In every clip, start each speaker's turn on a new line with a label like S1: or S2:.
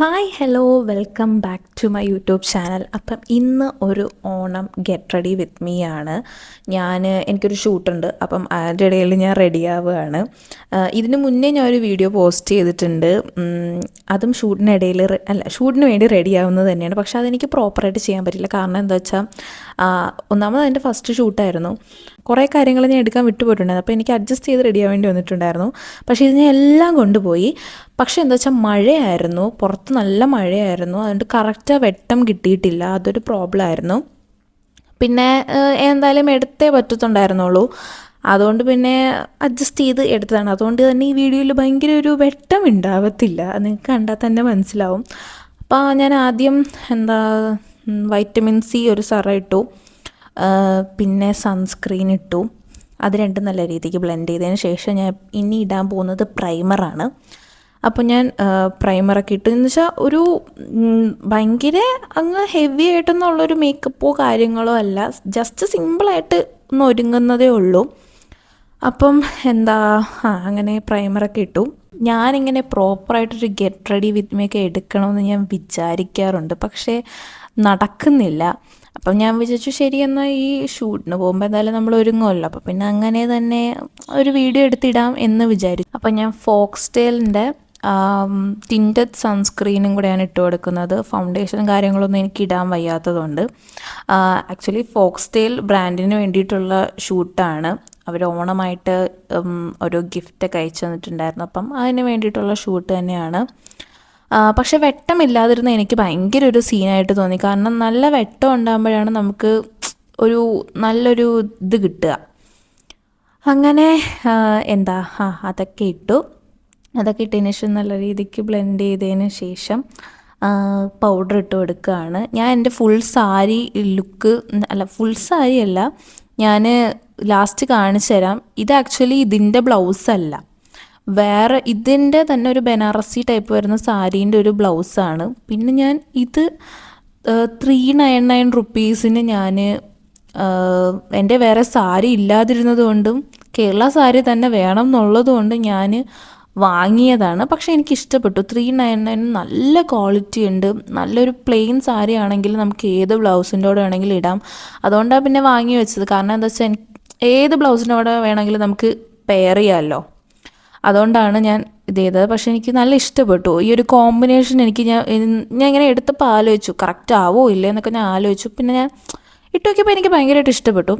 S1: Hi hello welcome back to my YouTube channel അപ്പം ഇന്ന് ഒരു Onam get ready with me ആണ്. ഞാൻ എനിക്കൊരു ഷൂട്ടുണ്ട് അപ്പം അതിന്റെ ഇടയിൽ ഞാൻ റെഡി ആവുകയാണ്. ഇതിന് മുന്നേ ഞാൻ ഒരു വീഡിയോ പോസ്റ്റ് ചെയ്തിട്ടുണ്ട് അതും ഷൂട്ടിനിടയിൽ അല്ല ഷൂട്ടിന് വേണ്ടി റെഡി ആവുന്നത് തന്നെയാണ്. പക്ഷേ അതെനിക്ക് പ്രോപ്പറായിട്ട് ചെയ്യാൻ പറ്റില്ല. കാരണം എന്താ വെച്ചാൽ ഒന്നാമത് അതിന്റെ ഫസ്റ്റ് ഷൂട്ടായിരുന്നു കുറേ കാര്യങ്ങൾ ഞാൻ എടുക്കാൻ വിട്ടുപോയിട്ടുണ്ടായിരുന്നു. അപ്പോൾ എനിക്ക് അഡ്ജസ്റ്റ് ചെയ്ത് റെഡി ആവേണ്ടി വന്നിട്ടുണ്ടായിരുന്നു. പക്ഷേ ഇത് ഞാൻ എല്ലാം കൊണ്ടുപോയി. പക്ഷേ എന്താ വെച്ചാൽ മഴയായിരുന്നു. പുറത്ത് നല്ല മഴയായിരുന്നു. അതുകൊണ്ട് കറക്റ്റ് വെട്ടം കിട്ടിയിട്ടില്ല. അതൊരു പ്രോബ്ലം ആയിരുന്നു. പിന്നെ എന്തായാലും എടുത്തേ പറ്റത്തുണ്ടായിരുന്നുള്ളൂ. അതുകൊണ്ട് പിന്നെ അഡ്ജസ്റ്റ് ചെയ്ത് എടുത്തതാണ്. അതുകൊണ്ട് തന്നെ ഈ വീഡിയോയിൽ ഭയങ്കര ഒരു വെട്ടം ഉണ്ടാവത്തില്ല. നിങ്ങൾക്ക് കണ്ടാൽ തന്നെ മനസ്സിലാവും. അപ്പോൾ ഞാൻ ആദ്യം എന്താ വൈറ്റമിൻ സി ഒരു സറ ഇട്ടു. പിന്നെ സൺസ്ക്രീൻ ഇട്ടു. അത് രണ്ടും നല്ല രീതിക്ക് ബ്ലെൻഡ് ചെയ്തതിന് ശേഷം ഞാൻ ഇനി ഇടാൻ പോകുന്നത് പ്രൈമറാണ് അപ്പോൾ ഞാൻ പ്രൈമറൊക്കെ ഇട്ടു. എന്ന് വെച്ചാൽ ഒരു ഭയങ്കര അങ്ങ് ഹെവി ആയിട്ടൊന്നുള്ളൊരു മേക്കപ്പോ കാര്യങ്ങളോ അല്ല. ജസ്റ്റ് സിമ്പിളായിട്ട് ഒന്ന് ഒരുങ്ങുന്നതേ ഉള്ളൂ. അപ്പം എന്താ ആ അങ്ങനെ പ്രൈമറൊക്കെ ഇട്ടു. ഞാനിങ്ങനെ പ്രോപ്പറായിട്ടൊരു ഗെറ്റ് റെഡി വിത്ത് മേക്ക് എടുക്കണമെന്ന് ഞാൻ വിചാരിക്കാറുണ്ട്. പക്ഷേ നടക്കുന്നില്ല. അപ്പം ഞാൻ വിചാരിച്ചു ശരി എന്നാൽ ഈ ഷൂട്ടിന് പോകുമ്പോൾ എന്തായാലും നമ്മൾ ഒരുങ്ങുമല്ലോ അപ്പം പിന്നെ അങ്ങനെ തന്നെ ഒരു വീഡിയോ എടുത്തിടാം എന്ന് വിചാരിച്ചു. അപ്പം ഞാൻ ഫോക്സ്റ്റെയിലിന്റെ ടിന്റഡ് സൺസ്ക്രീനും കൂടെയാണ് ഇട്ട് കൊടുക്കുന്നത്. ഫൗണ്ടേഷൻ കാര്യങ്ങളൊന്നും എനിക്ക് ഇടാൻ വയ്യാത്തതുകൊണ്ട്. ആക്ച്വലി ഫോക്സ്റ്റെയിൽ ബ്രാൻഡിന് വേണ്ടിയിട്ടുള്ള ഷൂട്ടാണ്. അവർ ഓണമായിട്ട് ഒരു ഗിഫ്റ്റ് അയച്ചു തന്നിട്ടുണ്ടായിരുന്നു. അപ്പം അതിന് വേണ്ടിയിട്ടുള്ള ഷൂട്ട് തന്നെയാണ്. പക്ഷെ വെട്ടമില്ലാതിരുന്ന എനിക്ക് ഭയങ്കര ഒരു സീനായിട്ട് തോന്നി. കാരണം നല്ല വെട്ടം ഉണ്ടാകുമ്പോഴാണ് നമുക്ക് ഒരു നല്ലൊരു ഇത് കിട്ടുക. അങ്ങനെ എന്താ ആ അതൊക്കെ ഇട്ടു. അതൊക്കെ ഇട്ടതിന് ശേഷം നല്ല രീതിക്ക് ബ്ലെൻഡ് ചെയ്തതിന് ശേഷം പൗഡർ ഇട്ട് കൊടുക്കുകയാണ്. ഞാൻ എന്റെ ഫുൾ സാരി ലുക്ക് അല്ല ഫുൾ സാരി അല്ല ഞാൻ ലാസ്റ്റ് കാണിച്ചു തരാം ഇത് ആക്ച്വലി ഇതിന്റെ ബ്ലൗസ് അല്ല വേറെ ഇതിന്റെ തന്നെ ഒരു ബനാറസി ടൈപ്പ് വരുന്ന സാരീന്റെ ഒരു ബ്ലൗസാണ്. പിന്നെ ഞാൻ ഇത് ത്രീ നയൻ നയൻ റുപ്പീസിന് ഞാൻ എന്റെ വേറെ സാരി ഇല്ലാതിരുന്നത് കൊണ്ടും കേരള സാരി തന്നെ വേണം എന്നുള്ളത് കൊണ്ട് ഞാൻ വാങ്ങിയതാണ്. പക്ഷേ എനിക്ക് ഇഷ്ടപ്പെട്ടു ത്രീ നയൻ നയൻ നല്ല ക്വാളിറ്റി ഉണ്ട്. നല്ലൊരു പ്ലെയിൻ സാരി ആണെങ്കിൽ നമുക്ക് ഏത് ബ്ലൗസിന്റെ കൂടെ വേണമെങ്കിലും ഇടാം. അതുകൊണ്ടാണ് പിന്നെ വാങ്ങി വെച്ചത്. കാരണം എന്താ വെച്ചാൽ ഏത് ബ്ലൗസിന്റെ കൂടെ വേണമെങ്കിലും നമുക്ക് പെയർ ചെയ്യാമല്ലോ അതുകൊണ്ടാണ് ഞാൻ ഇത് ചെയ്തത്. പക്ഷേ എനിക്ക് നല്ല ഇഷ്ടപ്പെട്ടു. ഈ ഒരു കോമ്പിനേഷൻ എനിക്ക് ഞാൻ ഞാൻ ഇങ്ങനെ എടുത്തപ്പോൾ ആലോചിച്ചു കറക്റ്റ് ആവോ ഇല്ലേ എന്നൊക്കെ ഞാൻ ആലോചിച്ചു. പിന്നെ ഞാൻ ഇട്ട് നോക്കിയപ്പോൾ എനിക്ക് ഭയങ്കരമായിട്ട് ഇഷ്ടപ്പെട്ടു.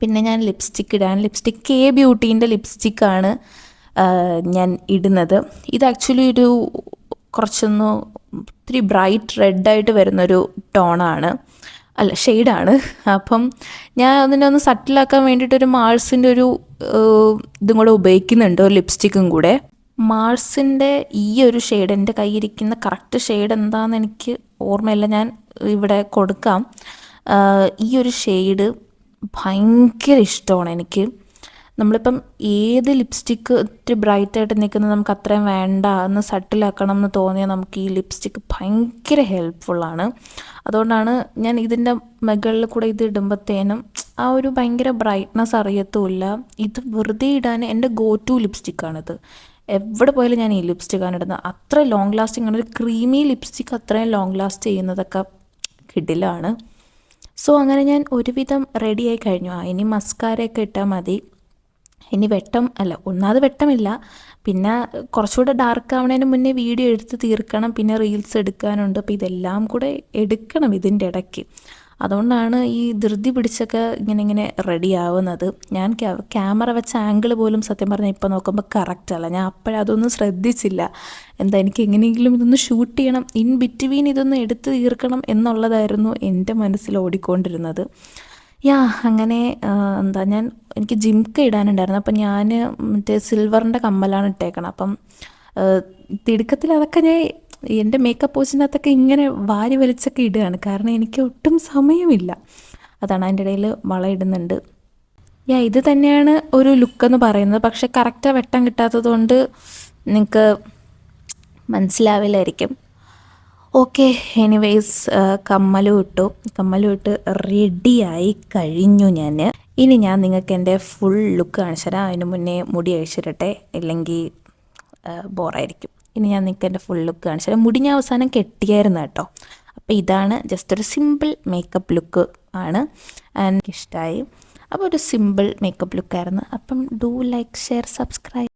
S1: പിന്നെ ഞാൻ ലിപ്സ്റ്റിക്ക് ഇടാൻ ലിപ്സ്റ്റിക്ക് കെ ബ്യൂട്ടീന്റെ ലിപ്സ്റ്റിക്കാണ് ഞാൻ ഇടുന്നത്. ഇത് ആക്ച്വലി ഒരു കുറച്ചൊന്ന് ഒത്തിരി ബ്രൈറ്റ് റെഡായിട്ട് വരുന്നൊരു ടോണാണ് അല്ല ഷെയ്ഡാണ് അപ്പം ഞാൻ അതിനെ ഒന്ന് സട്ടിലാക്കാൻ വേണ്ടിയിട്ട് ഒരു മാൾസിന്റെ ഒരു ഇതും കൂടെ ഉപയോഗിക്കുന്നുണ്ട്. ഒരു ലിപ്സ്റ്റിക്കും കൂടെ. മാൾസിന്റെ ഈ ഒരു ഷെയ്ഡ് എന്റെ കയ്യിരിക്കുന്ന കറക്റ്റ് ഷെയ്ഡ് എന്താണെന്ന് എനിക്ക് ഓർമ്മയില്ല. ഞാൻ ഇവിടെ കൊടുക്കാം. ഈ ഒരു ഷെയ്ഡ് ഭയങ്കര ഇഷ്ടമാണ് എനിക്ക്. നമ്മളിപ്പം ഏത് ലിപ്സ്റ്റിക്ക് ഒത്തിരി ബ്രൈറ്റായിട്ട് നിൽക്കുന്നത് നമുക്ക് അത്രയും വേണ്ട എന്ന് സട്ടിലാക്കണം എന്ന് തോന്നിയാൽ നമുക്ക് ഈ ലിപ്സ്റ്റിക്ക് ഭയങ്കര ഹെൽപ്ഫുള്ളാണ് അതുകൊണ്ടാണ് ഞാൻ ഇതിന്റെ മുകളിൽ കൂടെ ഇത് ഇടുമ്പോഴത്തേനും ആ ഒരു ഭയങ്കര ബ്രൈറ്റ്നെസ് അറിയത്തുമില്ല. ഇത് വെറുതെ ഇടാൻ എന്റെ ഗോ ടു ലിപ്സ്റ്റിക്കാണിത് എവിടെ പോയാലും ഞാൻ ഈ ലിപ്സ്റ്റിക്കാണ് ഇടുന്നത്. അത്ര ലോങ് ലാസ്റ്റിംഗ് ആണ്. ഒരു ക്രീമി ലിപ്സ്റ്റിക്ക് അത്രയും ലോങ് ലാസ്റ്റ് ചെയ്യുന്നതൊക്കെ കിടിലാണ്. സോ അങ്ങനെ ഞാൻ ഒരുവിധം റെഡിയായി കഴിഞ്ഞു. ആ ഇനി മസ്കാരയൊക്കെ ഇട്ടാൽ മതി. ഇനി വെട്ടം അല്ല ഒന്നാമത് വെട്ടമില്ല. പിന്നെ കുറച്ചുകൂടെ ഡാർക്ക് ആവണതിന് മുന്നേ വീഡിയോ എടുത്ത് തീർക്കണം പിന്നെ റീൽസ് എടുക്കാനുണ്ട്. അപ്പോൾ ഇതെല്ലാം കൂടെ എടുക്കണം ഇതിന്റെ ഇടയ്ക്ക്. അതുകൊണ്ടാണ് ഈ ധൃതി പിടിച്ചൊക്കെ ഇങ്ങനെ ഇങ്ങനെ റെഡി ആവുന്നത്. ഞാൻ ക്യാമറ വെച്ച ആംഗിൾ പോലും സത്യം പറഞ്ഞാൽ ഇപ്പോൾ നോക്കുമ്പോൾ കറക്റ്റ് അല്ല. ഞാൻ അപ്പോഴതൊന്നും ശ്രദ്ധിച്ചില്ല. എന്താ എനിക്ക് എങ്ങനെയെങ്കിലും ഇതൊന്ന് ഷൂട്ട് ചെയ്യണം. ഇൻ ബിറ്റ്വീൻ ഇതൊന്ന് എടുത്ത് തീർക്കണം എന്നുള്ളതായിരുന്നു എന്റെ മനസ്സിൽ ഓടിക്കൊണ്ടിരുന്നത്. യാ അങ്ങനെ എന്താ ഞാൻ എനിക്ക് ജിംക്ക് ഇടാനുണ്ടായിരുന്നു. അപ്പം ഞാൻ മറ്റേ സിൽവറിന്റെ കമ്മലാണ് ഇട്ടേക്കണം. അപ്പം തിടുക്കത്തിൽ അതൊക്കെ ഞാൻ എന്റെ മേക്കപ്പ് പോസ്റ്റിനകത്തൊക്കെ ഇങ്ങനെ വാരി വലിച്ചൊക്കെ ഇടുകയാണ്. കാരണം എനിക്ക് ഒട്ടും സമയമില്ല. അതാണ് അതിന്റെ ഇടയിൽ വള ഇടുന്നുണ്ട്. യാ ഇത് തന്നെയാണ് ഒരു ലുക്കെന്ന് പറയുന്നത്. പക്ഷെ കറക്റ്റ് വെട്ടം കിട്ടാത്തത് കൊണ്ട് നിങ്ങൾക്ക് മനസ്സിലാവില്ലായിരിക്കും. ഓക്കെ എനിവേസ് കമ്മലും ഇട്ടു കമ്മലും ഇട്ട് റെഡിയായി കഴിഞ്ഞു ഞാൻ ഇനി ഞാൻ നിങ്ങൾക്ക് എന്റെ ഫുൾ ലുക്ക് കാണിച്ചു തരാം. അതിന് മുന്നേ മുടി അഴിച്ചിരട്ടെ ഇല്ലെങ്കിൽ ബോറായിരിക്കും. ഇനി ഞാൻ നിങ്ങൾക്ക് എന്റെ ഫുൾ ലുക്ക് കാണിച്ചു തരാം. മുടി ഞാൻ അവസാനം കെട്ടിയായിരുന്നു കേട്ടോ. അപ്പോൾ ഇതാണ് ജസ്റ്റ് ഒരു സിമ്പിൾ മേക്കപ്പ് ലുക്ക് ആണ്. ആൻഡ് അപ്പോൾ ഒരു സിമ്പിൾ മേക്കപ്പ് ലുക്കായിരുന്നു അപ്പം ഡു ലൈക്ക് ഷെയർ സബ്സ്ക്രൈബ്